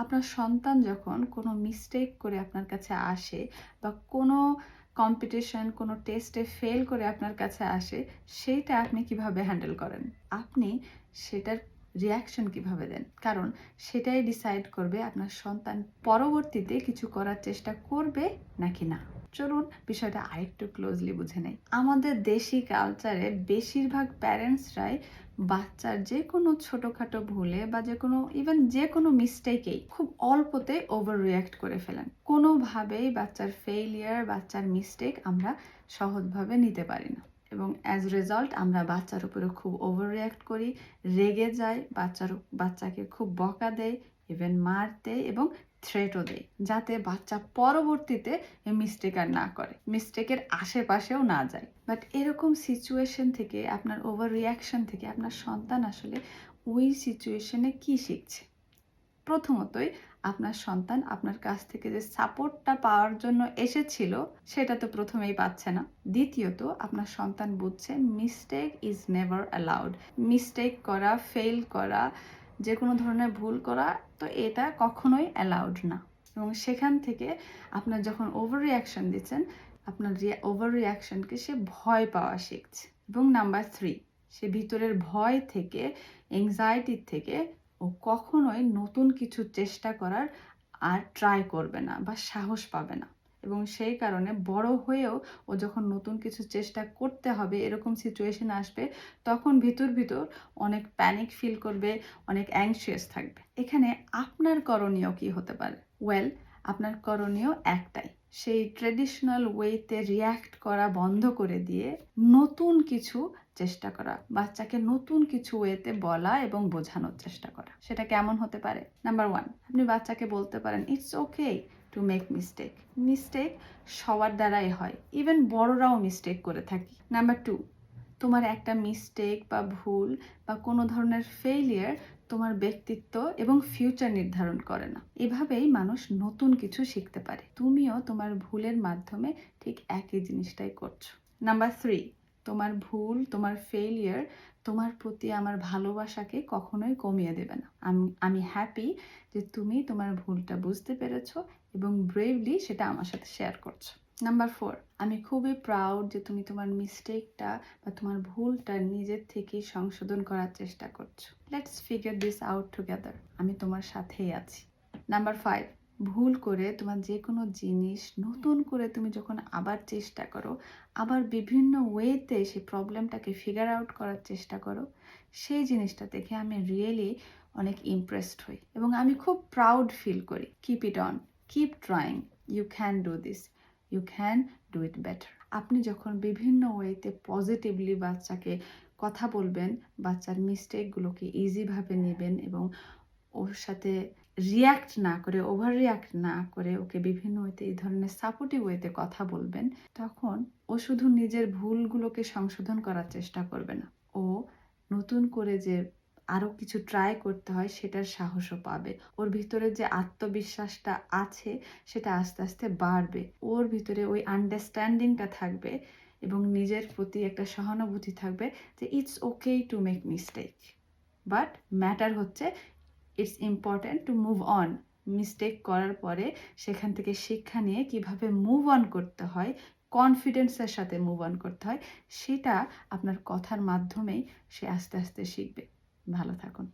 আপনার সন্তান যখন কোনো মিস্টেক করে আপনার কাছে আসে বা কোনো কম্পিটিশন কোনো টেস্টে ফেল করে আপনার কাছে আসে সেইটা আপনি কীভাবে হ্যান্ডেল করেন? আপনি সেটার রিয়াকশন কীভাবে দেন? কারণ সেটাই ডিসাইড করবে আপনার সন্তান পরবর্তীতে কিছু করার চেষ্টা করবে নাকি না। চলুন বিষয়টা আরেকটু ক্লোজলি বুঝে নেই। আমাদের দেশি কালচারে বেশিরভাগ প্যারেন্টসরাই বাচ্চার যে কোনো ছোটোখাটো ভুলে বা যে কোনো ইভেন যে কোনো মিস্টেকেই খুব অল্পতে ওভার রিয়াক্ট করে ফেলেন। কোনোভাবেই বাচ্চার ফেইলিয়ার বাচ্চার মিস্টেক আমরা সহজভাবে নিতে পারি না। এবং অ্যাজ রেজাল্ট আমরা বাচ্চার উপরে খুব ওভার রিয়াক্ট করি, রেগে যাই, বাচ্চার, বাচ্চাকে খুব বকা দেয় ইভেন মার দেয় এবং থ্রেটও দেয়, যাতে বাচ্চা পরবর্তীতে মিস্টেক আর না করে। মিস্টেকের আশেপাশেও না যায়। বাট এরকম সিচুয়েশন থেকে, আপনার ওভার রিয়াকশন থেকে আপনার সন্তান আসলে ওই সিচুয়েশনে কি শিখছে? প্রথমতই আপনার সন্তান আপনার কাছ থেকে যে সাপোর্টটা পাওয়ার জন্য এসেছিল, সেটা তো প্রথমেই পাচ্ছে না। দ্বিতীয়ত, আপনার সন্তান বুঝছে mistake is never allowed mistake করা ফেল করা যে কোনো ধরনের ভুল করা, তো এটা কখনোই অ্যালাউড না। এবং সেখান থেকে আপনার যখন ওভার রিয়াকশন দিচ্ছেন, আপনার ওভার রিয়াকশনকে সে ভয় পাওয়া শিখছে। এবং নাম্বার থ্রি সে ভিতরের ভয় থেকে এংজাইটির থেকে ও কখনোই নতুন কিছু চেষ্টা করার আর ট্রাই করবে না বা সাহস পাবে না। এবং সেই কারণে বড় হয়েও ও যখন নতুন কিছু চেষ্টা করতে হবে, এরকম সিচুয়েশন আসবে, তখন ভিতর ভিতর অনেক প্যানিক ফিল করবে, অনেক অ্যাংশিয়াস থাকবে। এখানে আপনার করণীয় কি হতে পারে? ওয়েল আপনার করণীয় একটাই। সেই ট্রেডিশনাল ওয়েতে রিয়্যাক্ট করা বন্ধ করে দিয়ে নতুন কিছু চেষ্টা করা, বাচ্চাকে নতুন কিছু ওয়েতে বলা এবং বোঝানোর চেষ্টা করা। সেটা কেমন হতে পারে? নাম্বার ওয়ান আপনি বাচ্চাকে বলতে পারেন it's okay to make mistake mistake সবার দ্বারাই হয়। ইভেন বড়রাও মিস্টেক করে থাকি। নাম্বার টু তোমার একটা মিস্টেক বা ভুল বা কোনো ধরনের ফেইলিয়ার তোমার ব্যক্তিত্ব এবং ফিউচার নির্ধারণ করে না। এভাবেই মানুষ নতুন কিছু শিখতে পারে। তুমিও তোমার ভুলের মাধ্যমে ঠিক একই জিনিসটাই করছ। নাম্বার থ্রি তোমার ভুল, তোমার ফেলিয়ার তোমার প্রতি আমার ভালোবাসাকে কখনোই কমিয়ে দেবে না। আমি আমি হ্যাপি যে তুমি তোমার ভুলটা বুঝতে পেরেছ এবং ব্রেভলি সেটা আমার সাথে শেয়ার করছ। নাম্বার ফোর আমি খুবই প্রাউড যে তুমি তোমার মিস্টেকটা বা তোমার ভুলটা নিজের থেকেই সংশোধন করার চেষ্টা করছ। Let's figure this out together আমি তোমার সাথেই আছি। নাম্বার ফাইভ ভুল করে তোমার যে কোনো জিনিস নতুন করে তুমি যখন আবার চেষ্টা করো আবার বিভিন্ন ওয়েতে সেই প্রবলেমটাকে ফিগার আউট করার চেষ্টা করো সেই জিনিসটা দেখে আমি রিয়েলি অনেক ইমপ্রেসড হই এবং আমি খুব প্রাউড ফিল করি। Keep it on keep trying you can do this you can do it better আপনি যখন বিভিন্ন ওয়েতে পজিটিভলি বাচ্চাকে কথা বলবেন বাচ্চার মিস্টেকগুলোকে ইজিভাবে নেবেন এবং ওর সাথে রিয়াক্ট না করে ওভার রিয়াক্ট না করে ওকে বিভিন্ন ওয়েতে এই ধরনের সাপোর্টিভ ওয়েতে কথা বলবেন, তখন ও শুধু নিজের ভুলগুলোকে সংশোধন করার চেষ্টা করবে না। ও নতুন করে যে আরও কিছু ট্রাই করতে হয়, সেটার সাহসও পাবে। ওর ভিতরে যে আত্মবিশ্বাসটা আছে, সেটা আস্তে আস্তে বাড়বে। ওর ভিতরে ওই আন্ডারস্ট্যান্ডিংটা থাকবে এবং নিজের প্রতি একটা সহানুভূতি থাকবে যে it's okay to make mistake but matter হচ্ছে it's important to move on mistake করার পরে সেখান থেকে শিক্ষা নিয়ে কীভাবে মুভ অন করতে হয় কনফিডেন্সের সাথে মুভ অন করতে হয়, সেটা আপনার কথার মাধ্যমেই সে আস্তে আস্তে শিখবে। ভালো থাকুন।